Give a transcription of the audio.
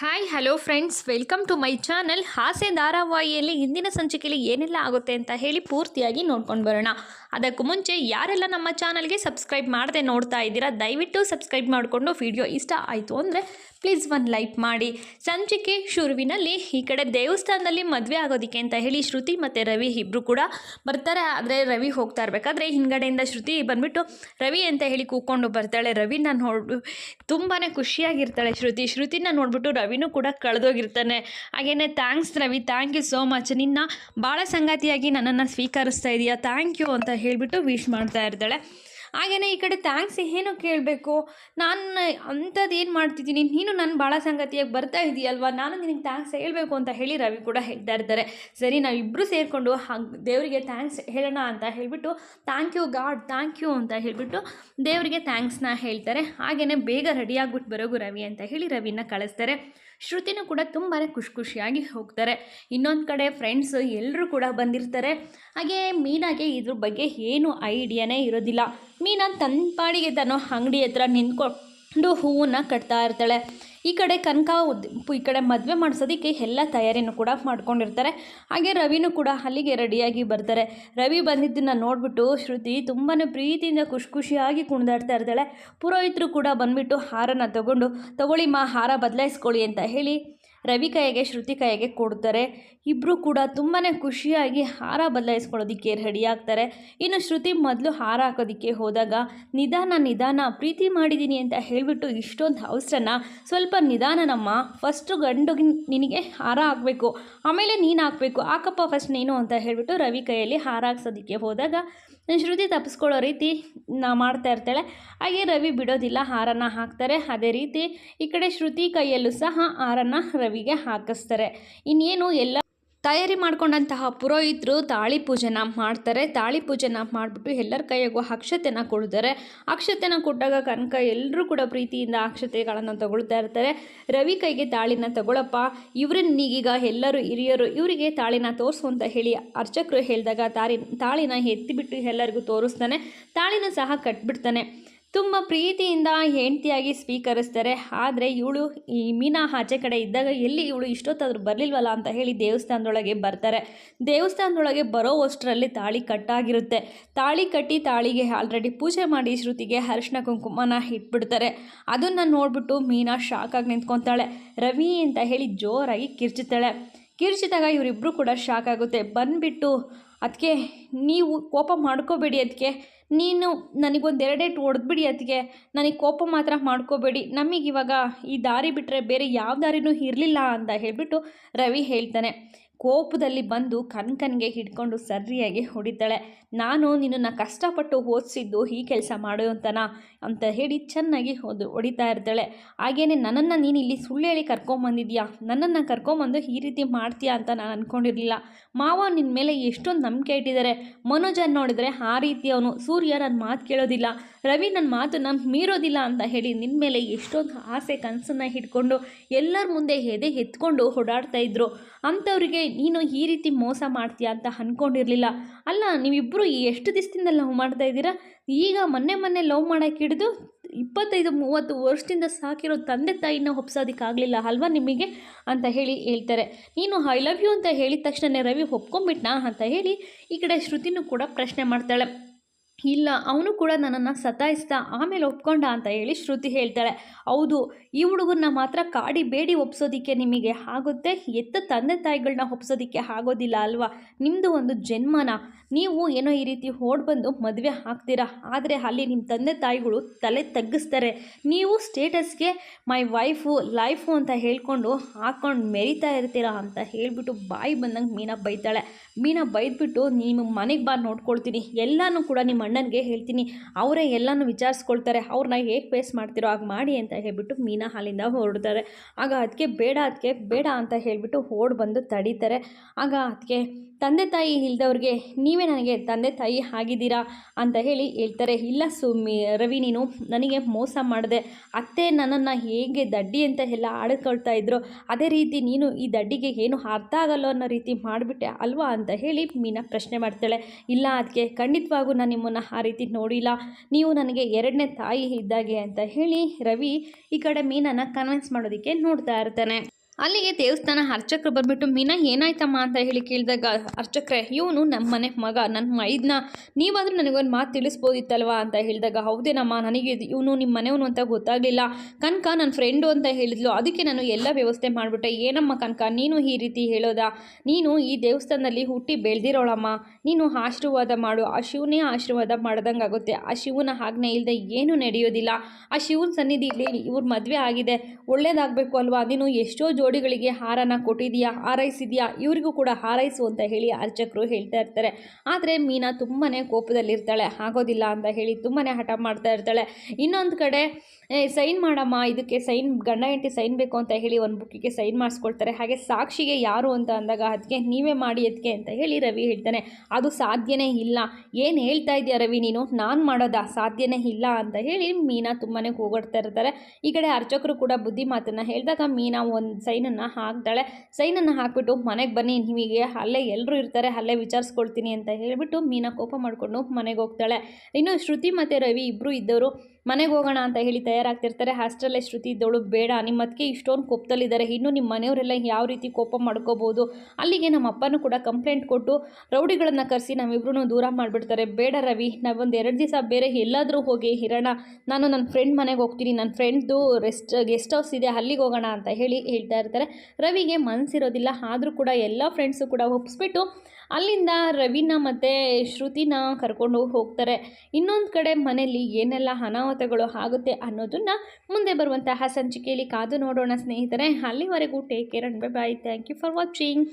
Hi hello friends welcome to my channel ಹಾಸೆ ಧಾರಾವಾಹಿಯಲ್ಲಿ ಇಂದಿನ ಸಂಚಿಕೆಯಲ್ಲಿ ಏನೆಲ್ಲ ಆಗುತ್ತೆ ಅಂತ ಹೇಳಿ ಪೂರ್ತಿಯಾಗಿ ನೋಡ್ಕೊಂಡು ಬರೋಣ. ಅದಕ್ಕೂ ಮುಂಚೆ ಯಾರೆಲ್ಲ ನಮ್ಮ ಚಾನಲ್ಗೆ ಸಬ್ಸ್ಕ್ರೈಬ್ ಮಾಡದೆ ನೋಡ್ತಾ ಇದ್ದೀರಾ, ದಯವಿಟ್ಟು ಸಬ್ಸ್ಕ್ರೈಬ್ ಮಾಡಿಕೊಂಡು ವಿಡಿಯೋ ಇಷ್ಟ ಆಯಿತು ಅಂದರೆ ಪ್ಲೀಸ್ ಒಂದು ಲೈಕ್ ಮಾಡಿ. ಸಂಚಿಕೆ ಶುರುವಿನಲ್ಲಿ ಈ ಕಡೆ ದೇವಸ್ಥಾನದಲ್ಲಿ ಮದುವೆ ಆಗೋದಕ್ಕೆ ಅಂತ ಹೇಳಿ ಶ್ರುತಿ ಮತ್ತು ರವಿ ಇಬ್ಬರು ಕೂಡ ಬರ್ತಾರೆ. ಆದರೆ ರವಿ ಹೋಗ್ತಾ ಇರಬೇಕಾದ್ರೆ ಹಿಂಗಡೆಯಿಂದ ಶ್ರುತಿ ಬಂದ್ಬಿಟ್ಟು ರವಿ ಅಂತ ಹೇಳಿ ಕೂಕೊಂಡು ಬರ್ತಾಳೆ. ರವಿನ ನೋಡು ತುಂಬಾ ಖುಷಿಯಾಗಿರ್ತಾಳೆ ಶ್ರುತಿ. ಶ್ರುತಿನ ನೋಡಿಬಿಟ್ಟು ರವಿನೂ ಕೂಡ ಕಳೆದೋಗಿರ್ತಾನೆ. ಹಾಗೇ thanks Ravi thank you so much ನಿನ್ನ ಭಾಳ ಸಂಗಾತಿಯಾಗಿ ನನ್ನನ್ನು ಸ್ವೀಕರಿಸ್ತಾ ಇದೆಯಾ? ಥ್ಯಾಂಕ್ ಯು ಅಂತ ಹೇಳಿಬಿಟ್ಟು ವಿಶ್ ಮಾಡ್ತಾ ಇರ್ತಾಳೆ. ಹಾಗೆಯೇ ಈ ಕಡೆ ಥ್ಯಾಂಕ್ಸ್ ಏನು ಕೇಳಬೇಕು? ನಾನು ಅಂಥದ್ದು ಏನು ಮಾಡ್ತಿದ್ದೀನಿ? ನೀನು ನನ್ನ ಭಾಳ ಸಂಗತಿಯಾಗಿ ಬರ್ತಾ ಇದೆಯಲ್ವಾ? ನಾನು ನಿನಗೆ ಥ್ಯಾಂಕ್ಸ್ ಹೇಳಬೇಕು ಅಂತ ಹೇಳಿ ರವಿ ಕೂಡ ಹೇಳ್ತಾ ಇರ್ತಾರೆ. ಸರಿ ನಾವಿಬ್ಬರು ಸೇರಿಕೊಂಡು ಹಾಗೆ ದೇವರಿಗೆ ಥ್ಯಾಂಕ್ಸ್ ಹೇಳೋಣ ಅಂತ ಹೇಳಿಬಿಟ್ಟು thank you god thank you ಅಂತ ಹೇಳಿಬಿಟ್ಟು ದೇವರಿಗೆ ಥ್ಯಾಂಕ್ಸ್ನ ಹೇಳ್ತಾರೆ. ಹಾಗೆಯೇ ಬೇಗ ರೆಡಿಯಾಗ್ಬಿಟ್ಟು ಬರೋಗು ರವಿ ಅಂತ ಹೇಳಿ ರವಿನ ಕಳಿಸ್ತಾರೆ. ಶ್ರುತಿನೂ ಕೂಡ ತುಂಬಾ ಖುಷಿ ಖುಷಿಯಾಗಿ ಹೋಗ್ತಾರೆ. ಇನ್ನೊಂದು ಕಡೆ ಫ್ರೆಂಡ್ಸ್ ಎಲ್ಲರೂ ಕೂಡ ಬಂದಿರ್ತಾರೆ. ಹಾಗೆ ಮೀನಾಗೆ ಇದ್ರ ಬಗ್ಗೆ ಏನು ಐಡಿಯಾನೇ ಇರೋದಿಲ್ಲ. ಮೀನಾ ತನ್ನ ಪಾಡಿಗೆ ತಾನು ಅಂಗಡಿ ಹತ್ರ ನಿಂತ್ಕೊಂಡು ಹೂವನ್ನ ಕಟ್ತಾ ಇರ್ತಾಳೆ. ಈ ಕಡೆ ಕನಕ ಈ ಕಡೆ ಮದುವೆ ಮಾಡಿಸೋದಕ್ಕೆ ಎಲ್ಲ ತಯಾರಿನೂ ಕೂಡ ಮಾಡ್ಕೊಂಡಿರ್ತಾರೆ. ಹಾಗೆ ರವಿನೂ ಕೂಡ ಅಲ್ಲಿಗೆ ರೆಡಿಯಾಗಿ ಬರ್ತಾರೆ. ರವಿ ಬಂದಿದ್ದನ್ನು ನೋಡಿಬಿಟ್ಟು ಶ್ರುತಿ ತುಂಬಾ ಪ್ರೀತಿಯಿಂದ ಖುಷಿ ಖುಷಿಯಾಗಿ ಕುಣಿದಾಡ್ತಾ ಇರ್ತಾಳೆ. ಪುರೋಹಿತರು ಕೂಡ ಬಂದ್ಬಿಟ್ಟು ಹಾರನ ತಗೊಂಡು, ತಗೊಳ್ಳಿ ಮಾ, ಹಾರ ಬದಲಾಯಿಸ್ಕೊಳ್ಳಿ ಅಂತ ಹೇಳಿ ರವಿ ಕೈಗೆ, ಶ್ರುತಿ ಕೈಗೆ ಕೊಡ್ತಾರೆ. ಇಬ್ಬರು ಕೂಡ ತುಂಬಾ ಖುಷಿಯಾಗಿ ಹಾರ ಬದಲಾಯಿಸ್ಕೊಳ್ಳೋದಕ್ಕೆ ರೆಡಿ ಆಗ್ತಾರೆ. ಇನ್ನು ಶ್ರುತಿ ಮೊದಲು ಹಾರ ಹಾಕೋದಕ್ಕೆ ಹೋದಾಗ, ನಿಧಾನ ನಿಧಾನ, ಪ್ರೀತಿ ಮಾಡಿದ್ದೀನಿ ಅಂತ ಹೇಳಿಬಿಟ್ಟು ಇಷ್ಟೊಂದು ಅವಸರನ ಸ್ವಲ್ಪ ನಿಧಾನನಮ್ಮ ಫಸ್ಟು ಗಂಡು ನಿನಗೆ ಹಾರ ಹಾಕಬೇಕು, ಆಮೇಲೆ ನೀನು ಹಾಕಬೇಕು, ಹಾಕಪ್ಪ ಫಸ್ಟ್ ನೀನು ಅಂತ ಹೇಳಿಬಿಟ್ಟು ರವಿ ಕೈಯಲ್ಲಿ ಹಾರ ಹಾಕ್ಸೋದಕ್ಕೆ ಹೋದಾಗ ಶ್ರುತಿ ತಪ್ಪಿಸ್ಕೊಳ್ಳೋ ರೀತಿ ನಾ ಮಾಡ್ತಾ ಇರ್ತಾಳೆ. ಹಾಗೆ ರವಿ ಬಿಡೋದಿಲ್ಲ, ಹಾರನ್ನು ಹಾಕ್ತಾರೆ. ಅದೇ ರೀತಿ ಈ ಕಡೆ ಶ್ರುತಿ ಕೈಯಲ್ಲೂ ಸಹ ಹಾರನ್ನು ರವಿಗೆ ಹಾಕಿಸ್ತಾರೆ. ಇನ್ನೇನು ಎಲ್ಲ ತಯಾರಿ ಮಾಡ್ಕೊಂಡಂತಹ ಪುರೋಹಿತರು ತಾಳಿ ಪೂಜೆನ ಮಾಡ್ತಾರೆ. ತಾಳಿ ಪೂಜೆನ ಮಾಡಿಬಿಟ್ಟು ಎಲ್ಲರ ಕೈಯಾಗೂ ಅಕ್ಷತೆನ ಕೊಡ್ತಾರೆ ಅಕ್ಷತೆನ ಕೊಟ್ಟಾಗ ಕನಕ ಎಲ್ಲರೂ ಕೂಡ ಪ್ರೀತಿಯಿಂದ ಅಕ್ಷತೆಗಳನ್ನು ತಗೊಳ್ತಾ ಇರ್ತಾರೆ. ರವಿ ಕೈಗೆ ತಾಳಿನ ತಗೊಳಪ್ಪ ಇವ್ರನ್ನೀಗೀಗ ಎಲ್ಲರೂ ಹಿರಿಯರು ಇವರಿಗೆ ತಾಳಿನ ತೋರಿಸು ಅಂತ ಹೇಳಿ ಅರ್ಚಕರು ಹೇಳಿದಾಗ ತಾಳಿ ತಾಳಿನ ಎತ್ತಿಬಿಟ್ಟು ಎಲ್ಲರಿಗೂ ತೋರಿಸ್ತಾನೆ. ತಾಳಿನ ಸಹ ಕಟ್ಬಿಡ್ತಾನೆ. ತುಂಬ ಪ್ರೀತಿಯಿಂದ ಹೆಂಡತಿಯಾಗಿ ಸ್ವೀಕರಿಸ್ತಾರೆ. ಆದರೆ ಇವಳು ಈ ಮೀನಾ ಆಚೆ ಕಡೆ ಇದ್ದಾಗ ಎಲ್ಲಿ ಇವಳು ಇಷ್ಟೊತ್ತಾದರೂ ಬರಲಿಲ್ವಲ್ಲ ಅಂತ ಹೇಳಿ ದೇವಸ್ಥಾನದೊಳಗೆ ಬರ್ತಾರೆ. ದೇವಸ್ಥಾನದೊಳಗೆ ಬರೋ ಅಷ್ಟರಲ್ಲಿ ತಾಳಿ ಕಟ್ಟಾಗಿರುತ್ತೆ. ತಾಳಿ ಕಟ್ಟಿ ತಾಳಿಗೆ ಆಲ್ರೆಡಿ ಪೂಜೆ ಮಾಡಿ ಶ್ರುತಿಗೆ ಅರಿಶಿನ ಕುಂಕುಮನ ಇಟ್ಬಿಡ್ತಾರೆ. ಅದನ್ನು ನೋಡಿಬಿಟ್ಟು ಮೀನಾ ಶಾಕಾಗಿ ನಿಂತ್ಕೊತಾಳೆ. ರವಿ ಅಂತ ಹೇಳಿ ಜೋರಾಗಿ ಕಿರ್ಚುತ್ತಾಳೆ ಕಿರ್ಚಿದಾಗ ಇವರಿಬ್ಬರು ಕೂಡ ಶಾಕ್ ಆಗುತ್ತೆ. ಬಂದುಬಿಟ್ಟು ಅದಕ್ಕೆ ನೀವು ಕೋಪ ಮಾಡ್ಕೋಬೇಡಿ ಅದಕ್ಕೆ ನೀನು ನನಗೊಂದು ಎರಡೇಟು ಹೊಡೆದ್ಬಿಡಿ ಅದಕ್ಕೆ ನನಗೆ ಕೋಪ ಮಾತ್ರ ಮಾಡ್ಕೋಬೇಡಿ. ನಮಗಿವಾಗ ಈ ದಾರಿ ಬಿಟ್ಟರೆ ಬೇರೆ ಯಾವ ದಾರಿನೂ ಇರಲಿಲ್ಲ ಅಂತ ಹೇಳಿಬಿಟ್ಟು ರವಿ ಹೇಳ್ತಾನೆ. ಕೋಪದಲ್ಲಿ ಬಂದು ಕನ್ಕನ್ಗೆ ಹಿಡ್ಕೊಂಡು ಸರಿಯಾಗಿ ಹೊಡಿತಾಳೆ. ನಾನು ನಿನ್ನನ್ನು ಕಷ್ಟಪಟ್ಟು ಓದಿಸಿದ್ದು ಈ ಕೆಲಸ ಮಾಡು ಅಂತನಾ? ಅಂತ ಹೇಳಿ ಚೆನ್ನಾಗಿ ಹೊದು ಹೊಡಿತಾ ಇರ್ತಾಳೆ. ಹಾಗೇನೆ ನನ್ನನ್ನು ನೀನು ಇಲ್ಲಿ ಸುಳ್ಳು ಹೇಳಿ ಕರ್ಕೊಂಬಂದಿದ್ಯಾ? ನನ್ನನ್ನು ಕರ್ಕೊಂಬಂದು ಈ ರೀತಿ ಮಾಡ್ತೀಯಾ ಅಂತ ನಾನು ಅಂದ್ಕೊಂಡಿರಲಿಲ್ಲ ಮಾವ ನಿನ್ನ ಮೇಲೆ ಎಷ್ಟೊಂದು ನಂಬಿಕೆ ಇಟ್ಟಿದ್ದಾರೆ ಮನೋಜನ್ ನೋಡಿದರೆ ಆ ರೀತಿ ಅವನು. ಸೂರ್ಯ ನನ್ನ ಮಾತು ಕೇಳೋದಿಲ್ಲ. ರವಿ ನನ್ನ ಮಾತು ಮಾತನ್ನು ಮೀರೋದಿಲ್ಲ ಅಂತ ಹೇಳಿ ನಿನ್ನ ಮೇಲೆ ಎಷ್ಟೊಂದು ಆಸೆ ಕನಸನ್ನು ಹಿಡ್ಕೊಂಡು ಎಲ್ಲರ ಮುಂದೆ ಎದೆ ಎತ್ಕೊಂಡು ಓಡಾಡ್ತಾ ಇದ್ರು. ಅಂಥವ್ರಿಗೆ ನೀನು ಈ ರೀತಿ ಮೋಸ ಮಾಡ್ತೀಯಾ ಅಂತ ಅಂದ್ಕೊಂಡಿರಲಿಲ್ಲ ಅಲ್ಲ ನೀವಿಬ್ಬರು ಎಷ್ಟು ದಿವಸದಿಂದ ಲವ್ ಮಾಡ್ತಾ ಇದ್ದೀರಾ? ಈಗ ಮೊನ್ನೆ ಮೊನ್ನೆ ಲವ್ ಮಾಡೋಕ್ಕೆ ಹಿಡಿದು ಇಪ್ಪತ್ತೈದು, ಮೂವತ್ತು ವರ್ಷದಿಂದ ಸಾಕಿರೋ ತಂದೆ ತಾಯಿನ ಒಪ್ಸೋದಕ್ಕಾಗಲಿಲ್ಲ ಅಲ್ವಾ ನಿಮಗೆ? ಅಂತ ಹೇಳಿ ಹೇಳ್ತಾರೆ. ನೀನು ಐ ಲವ್ ಯು ಅಂತ ಹೇಳಿದ ತಕ್ಷಣನೇ ರವಿ ಒಪ್ಕೊಂಬಿಟ್ನಾ ಅಂತ ಹೇಳಿ ಈ ಕಡೆ ಶ್ರುತಿನೂ ಕೂಡ ಪ್ರಶ್ನೆ ಮಾಡ್ತಾಳೆ. ಇಲ್ಲ, ಅವನು ಕೂಡ ನನ್ನನ್ನು ಸತಾಯಿಸ್ದ, ಆಮೇಲೆ ಒಪ್ಕೊಂಡ ಅಂತ ಹೇಳಿ ಶ್ರುತಿ ಹೇಳ್ತಾಳೆ. ಹೌದು, ಈ ಹುಡುಗನ್ನ ಮಾತ್ರ ಕಾಡಿ ಬೇಡಿ ಒಪ್ಸೋದಕ್ಕೆ ನಿಮಗೆ ಆಗುತ್ತೆ, ಎತ್ತ ತಂದೆ ತಾಯಿಗಳನ್ನ ಒಪ್ಸೋದಕ್ಕೆ ಆಗೋದಿಲ್ಲ ಅಲ್ವಾ? ನಿಮ್ಮದು ಒಂದು ಜನ್ಮನ. ನೀವು ಏನೋ ಈ ರೀತಿ ಓಡ್ಬಂದು ಮದುವೆ ಆಗ್ತೀರಾ? ಆದರೆ ಅಲ್ಲಿ ನಿಮ್ಮ ತಂದೆ ತಾಯಿಗಳು ತಲೆ ತಗ್ಗಿಸ್ತಾರೆ. ನೀವು ಸ್ಟೇಟಸ್ಗೆ ಮೈ ವೈಫು, ಲೈಫು ಅಂತ ಹೇಳ್ಕೊಂಡು ಹಾಕ್ಕೊಂಡು ಮೆರಿತಾ ಇರ್ತೀರಾ ಅಂತ ಹೇಳಿಬಿಟ್ಟು ಬಾಯಿ ಬಂದಂಗೆ ಮೀನಾ ಬೈತಾಳೆ. ಮೀನಾ ಬೈದ್ಬಿಟ್ಟು ನಿಮ್ಮ ಮನೆಗೆ ಬಾ ನೋಡ್ಕೊಳ್ತೀನಿ. ಎಲ್ಲನೂ ಕೂಡ ನಿಮ್ಮ ಅಣ್ಣನಿಗೆ ಹೇಳ್ತೀನಿ. ಅವರೇ ಎಲ್ಲನೂ ವಿಚಾರಿಸ್ಕೊಳ್ತಾರೆ. ಅವ್ರನ್ನ ಹೇಗೆ ಫೇಸ್ ಮಾಡ್ತಿರೋ ಹಾಗೆ ಮಾಡಿ ಅಂತ ಹೇಳ್ಬಿಟ್ಟು ಮೀನಾ ಹಾಲಿಂದ ಹೊರಡ್ತಾರೆ. ಆಗ ಅದಕ್ಕೆ ಬೇಡ ಅದಕ್ಕೆ ಬೇಡ ಅಂತ ಹೇಳಿಬಿಟ್ಟು ಓಡ್ ಬಂದು ತಡೀತಾರೆ. ಆಗ ಅದಕ್ಕೆ ತಂದೆ ತಾಯಿ ಇಲ್ದವ್ರಿಗೆ ನೀವೇ ನನಗೆ ತಂದೆ ತಾಯಿ ಆಗಿದ್ದೀರಾ ಅಂತ ಹೇಳಿ ಹೇಳ್ತಾರೆ. ಇಲ್ಲ ಸುಮ್ಮಿ ರವಿ ನೀನು ನನಗೆ ಮೋಸ ಮಾಡಿದೆ. ಅತ್ತೆ ನನ್ನನ್ನು ಹೇಗೆ ದಡ್ಡಿ ಅಂತ ಎಲ್ಲ ಆಡ್ಕೊಳ್ತಾ ಇದ್ರು. ಅದೇ ರೀತಿ ನೀನು ಈ ದಡ್ಡಿಗೆ ಏನು ಅರ್ಥ ಆಗಲ್ಲ ಅನ್ನೋ ರೀತಿ ಮಾಡಿಬಿಟ್ಟೆ ಅಲ್ವಾ ಅಂತ ಹೇಳಿ ಮೀನಾ ಪ್ರಶ್ನೆ ಮಾಡ್ತಾಳೆ. ಇಲ್ಲ ಅದಕ್ಕೆ ಖಂಡಿತವಾಗೂ ನಾನು ನಿಮ್ಮನ್ನು ಆ ರೀತಿ ನೋಡಿಲ್ಲ. ನೀವು ನನಗೆ ಎರಡನೇ ತಾಯಿ ಇದ್ದಾಗೆ ಅಂತ ಹೇಳಿ ರವಿ ಈ ಕಡೆ ಮೀನನ್ನು ಕನ್ವಿನ್ಸ್ ಮಾಡೋದಕ್ಕೆ ನೋಡ್ತಾ ಇರ್ತಾನೆ. ಅಲ್ಲಿಗೆ ದೇವಸ್ಥಾನ ಅರ್ಚಕರು ಬಂದ್ಬಿಟ್ಟು, ಮೀನಾ, ಏನಾಯ್ತಮ್ಮ ಅಂತ ಹೇಳಿ ಕೇಳಿದಾಗ ಅರ್ಚಕ್ರೆ, ಇವನು ನಮ್ಮ ಮನೆ ಮಗ ನನ್ನ ಮೈದ್ನ, ನೀವಾದರೂ ನನಗೊಂದು ಮಾತು ತಿಳಿಸ್ಬೋದಿತ್ತಲ್ವಾ? ಅಂತ ಹೇಳಿದಾಗ, ಹೌದೇನಮ್ಮ, ನನಗೆ ಇವನು ನಿಮ್ಮ ಮನೆಯವನು ಅಂತ ಗೊತ್ತಾಗಲಿಲ್ಲ. ಕನಕ ನನ್ನ ಫ್ರೆಂಡು ಅಂತ ಹೇಳಿದ್ಲು. ಅದಕ್ಕೆ ನಾನು ಎಲ್ಲ ವ್ಯವಸ್ಥೆ ಮಾಡಿಬಿಟ್ಟೆ. ಏನಮ್ಮ ಕನಕ, ನೀನು ಈ ರೀತಿ ಹೇಳೋದಾ? ನೀನು ಈ ದೇವಸ್ಥಾನದಲ್ಲಿ ಹುಟ್ಟಿ ಬೆಳೆದಿರೋಳಮ್ಮ. ನೀನು ಆಶೀರ್ವಾದ ಮಾಡು. ಆ ಶಿವನೇ ಆಶೀರ್ವಾದ ಮಾಡ್ದಂಗೆ ಆಗುತ್ತೆ. ಆ ಶಿವನ ಆಜ್ಞೆ ಇಲ್ಲದೆ ಏನೂ ನಡೆಯೋದಿಲ್ಲ. ಆ ಶಿವನ ಸನ್ನಿಧಿಯಲ್ಲಿ ಇವ್ರ ಮದುವೆ ಆಗಿದೆ. ಒಳ್ಳೇದಾಗಬೇಕು ಅಲ್ವಾ? ನೀನು ಎಷ್ಟೋ ಜೋಡಿಗಳಿಗೆ ಹಾರನ ಕೊಟ್ಟಿದೆಯಾ ಹಾರೈಸಿದೆಯಾ ಇವರಿಗೂ ಕೂಡ ಹಾರೈಸು ಅಂತ ಹೇಳಿ ಅರ್ಚಕರು ಹೇಳ್ತಾ ಇರ್ತಾರೆ. ಆದರೆ ಮೀನಾ ತುಂಬಾ ಕೋಪದಲ್ಲಿರ್ತಾಳೆ. ಆಗೋದಿಲ್ಲ ಅಂತ ಹೇಳಿ ತುಂಬಾ ಹಠ ಮಾಡ್ತಾ ಇರ್ತಾಳೆ. ಇನ್ನೊಂದು ಕಡೆ ಸೈನ್ ಮಾಡಮ್ಮ, ಇದಕ್ಕೆ ಸೈನ್, ಗಂಡ ಹೆಂಡತಿ ಸೈನ್ ಬೇಕು ಅಂತ ಹೇಳಿ ಒಂದು ಬುಕ್ಕಿಗೆ ಸೈನ್ ಮಾಡಿಸ್ಕೊಳ್ತಾರೆ. ಹಾಗೆ ಸಾಕ್ಷಿಗೆ ಯಾರು ಅಂತ ಅಂದಾಗ ಅದಕ್ಕೆ ನೀವೇ ಮಾಡಿ ಅದಕ್ಕೆ ಅಂತ ಹೇಳಿ ರವಿ ಹೇಳ್ತಾನೆ. ಅದು ಸಾಧ್ಯನೇ ಇಲ್ಲ. ಏನು ಹೇಳ್ತಾ ಇದೆಯಾ ರವಿ ನೀನು? ನಾನು ಮಾಡೋದಾ? ಸಾಧ್ಯನೇ ಇಲ್ಲ ಅಂತ ಹೇಳಿ ಮೀನಾ ತುಂಬಾ ಕೂಗಾಡ್ತಾ ಇರ್ತಾರೆ. ಈ ಕಡೆ ಅರ್ಚಕರು ಕೂಡ ಬುದ್ಧಿ ಮಾತನ್ನು ಹೇಳಿದಾಗ ಮೀನಾ ಒಂದು ಸೈನನ್ನು ಹಾಕ್ತಾಳೆ ಸೈನನ್ನು ಹಾಕಿಬಿಟ್ಟು ಮನೆಗೆ ಬನ್ನಿ, ನಿಮಗೆ ಅಲ್ಲೇ ಎಲ್ಲರೂ ಇರ್ತಾರೆ, ಅಲ್ಲೇ ವಿಚಾರಿಸ್ಕೊಳ್ತೀನಿ ಅಂತ ಹೇಳಿಬಿಟ್ಟು ಮೀನಾ ಕೋಪ ಮಾಡಿಕೊಂಡು ಮನೆಗೆ ಹೋಗ್ತಾಳೆ. ಇನ್ನು ಶ್ರುತಿ ಮತ್ತು ರವಿ ಇಬ್ಬರು ಇದ್ದವರು ಮನೆಗೆ ಹೋಗೋಣ ಅಂತ ಹೇಳಿ ತಯಾರಾಗ್ತಿರ್ತಾರೆ. ಹಾಸ್ಟೆಲ್ಲೇ ಶ್ರುತಿ ಇದ್ದವಳು, ಬೇಡ ನಿಮ್ಮ ಅದಕ್ಕೆ ಇಷ್ಟೊಂದು ಕೋಪದಲ್ಲಿದ್ದಾರೆ ಇನ್ನು ನಿಮ್ಮ ಮನೆಯವರೆಲ್ಲ ಯಾವ ರೀತಿ ಕೋಪ ಮಾಡ್ಕೋಬೋದು? ಅಲ್ಲಿಗೆ ನಮ್ಮ ಅಪ್ಪನೂ ಕೂಡ ಕಂಪ್ಲೇಂಟ್ ಕೊಟ್ಟು ರೌಡಿಗಳನ್ನು ಕರೆಸಿ ನಮ್ಮಿಬ್ರು ದೂರ ಮಾಡಿಬಿಡ್ತಾರೆ. ಬೇಡ ರವಿ, ನಾವೊಂದು ಎರಡು ದಿವಸ ಬೇರೆ ಎಲ್ಲಾದರೂ ಹೋಗಿ ಇರೋಣ. ನಾನು ನನ್ನ ಫ್ರೆಂಡ್ ಮನೆಗೆ ಹೋಗ್ತೀನಿ. ನನ್ನ ಫ್ರೆಂಡ್ದು ರೆಸ್ಟ್, ಗೆಸ್ಟ್ ಹೌಸ್ ಇದೆ. ಅಲ್ಲಿಗೆ ಹೋಗೋಣ ಅಂತ ಹೇಳಿ ಹೇಳ್ತಾ ಇರ್ತಾರೆ. ರವಿಗೆ ಮನಸ್ಸಿರೋದಿಲ್ಲ ಆದರೂ ಕೂಡ ಎಲ್ಲ ಫ್ರೆಂಡ್ಸು ಕೂಡ ಒಪ್ಪಿಸ್ಬಿಟ್ಟು ಅಲ್ಲಿಂದ ರವಿನ ಮತ್ತು ಶ್ರುತಿನ ಕರ್ಕೊಂಡು ಹೋಗ್ತಾರೆ. ಇನ್ನೊಂದು ಕಡೆ ಮನೆಯಲ್ಲಿ ಏನೆಲ್ಲ ಅನಾಹುತಗಳು ಆಗುತ್ತೆ ಅನ್ನೋದನ್ನು ಮುಂದೆ ಬರುವಂತಹ ಸಂಚಿಕೆಯಲ್ಲಿ ಕಾದು ನೋಡೋಣ ಸ್ನೇಹಿತರೆ. ಅಲ್ಲಿವರೆಗೂ take care and bye bye thank you for watching